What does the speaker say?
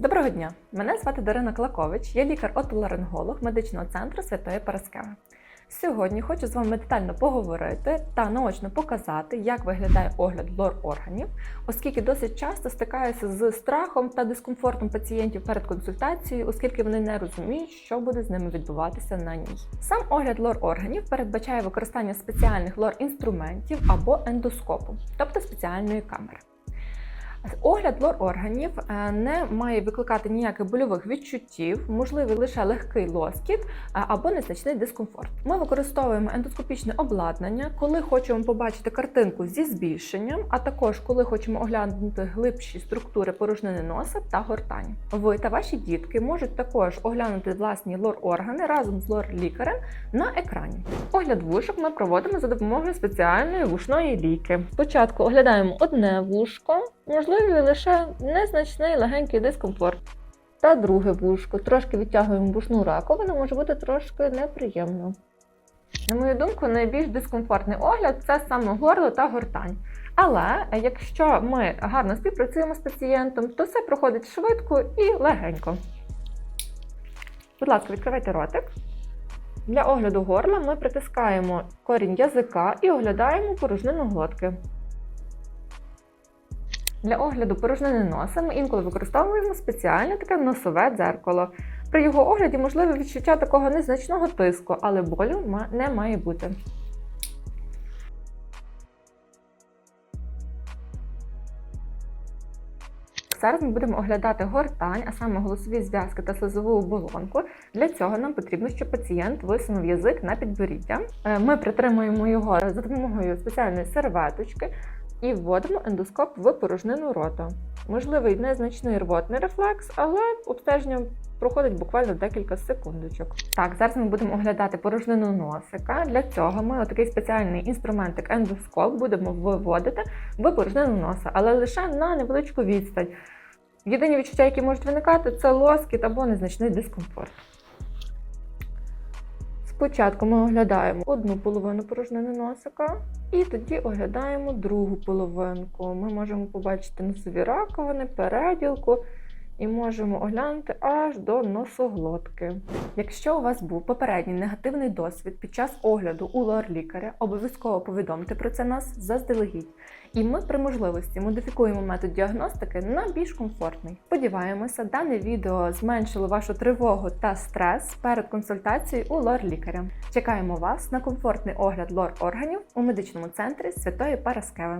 Доброго дня! Мене звати Дарина Клакович, я лікар-отоларинголог медичного центру Святої Параскеви. Сьогодні хочу з вами детально поговорити та наочно показати, як виглядає огляд лор органів, оскільки досить часто стикаюся з страхом та дискомфортом пацієнтів перед консультацією, оскільки вони не розуміють, що буде з ними відбуватися на ній. Сам огляд лор органів передбачає використання спеціальних лор інструментів або ендоскопу, тобто спеціальної камери. Огляд лор органів е, не має викликати ніяких больових відчуттів, можливий лише легкий лоскіт або незначний дискомфорт. Ми використовуємо ендоскопічне обладнання, коли хочемо побачити картинку зі збільшенням, а також коли хочемо оглянути глибші структури порожнини носа та гортані. Ви та ваші дітки можуть також оглянути власні лор-органи разом з лор-лікарем на екрані. Огляд вушок ми проводимо за допомогою спеціальної вушної ліки. Спочатку оглядаємо одне вушко, можливий лише незначний легенький дискомфорт. Та друге вушко. Трошки відтягуємо вушну раковину, може бути трошки неприємно. На мою думку, найбільш дискомфортний огляд це саме горло та гортань. Але якщо ми гарно співпрацюємо з пацієнтом, то все проходить швидко і легенько. Будь ласка, відкривайте ротик. Для огляду горла ми притискаємо корінь язика і оглядаємо порожнину глотки. Для огляду порожнини носа ми інколи використовуємо спеціальне таке носове дзеркало. При його огляді можливе відчуття такого незначного тиску, але болю не має бути. Зараз ми будемо оглядати гортань, а саме голосові зв'язки та слизову оболонку. Для цього нам потрібно, щоб пацієнт висунув язик на підборіддя. Е, Ми притримуємо його за допомогою спеціальної серветочки і вводимо ендоскоп в порожнину рота. Можливий незначний рвотний рефлекс, але обстеження проходить буквально декілька секундочок. Так, зараз ми будемо оглядати порожнину носика. Для цього ми отакий спеціальний інструментик ендоскоп будемо виводити в порожнину носа, але лише на невеличку відстань. Єдині відчуття, які можуть виникати, це лоскіт або незначний дискомфорт. Спочатку ми оглядаємо одну половину порожнини носика, і тоді оглядаємо другу половинку. Ми можемо побачити носові раковини, переділку і можемо оглянути аж до носоглотки. Якщо у вас був попередній негативний досвід під час огляду у лор-лікаря, обов'язково повідомте про це нас заздалегідь. І ми при можливості модифікуємо метод діагностики на більш комфортний. Сподіваємося, дане відео зменшило вашу тривогу та стрес перед консультацією у лор-лікаря. Чекаємо вас на комфортний огляд лор-органів у медичному центрі Святої Параскеви.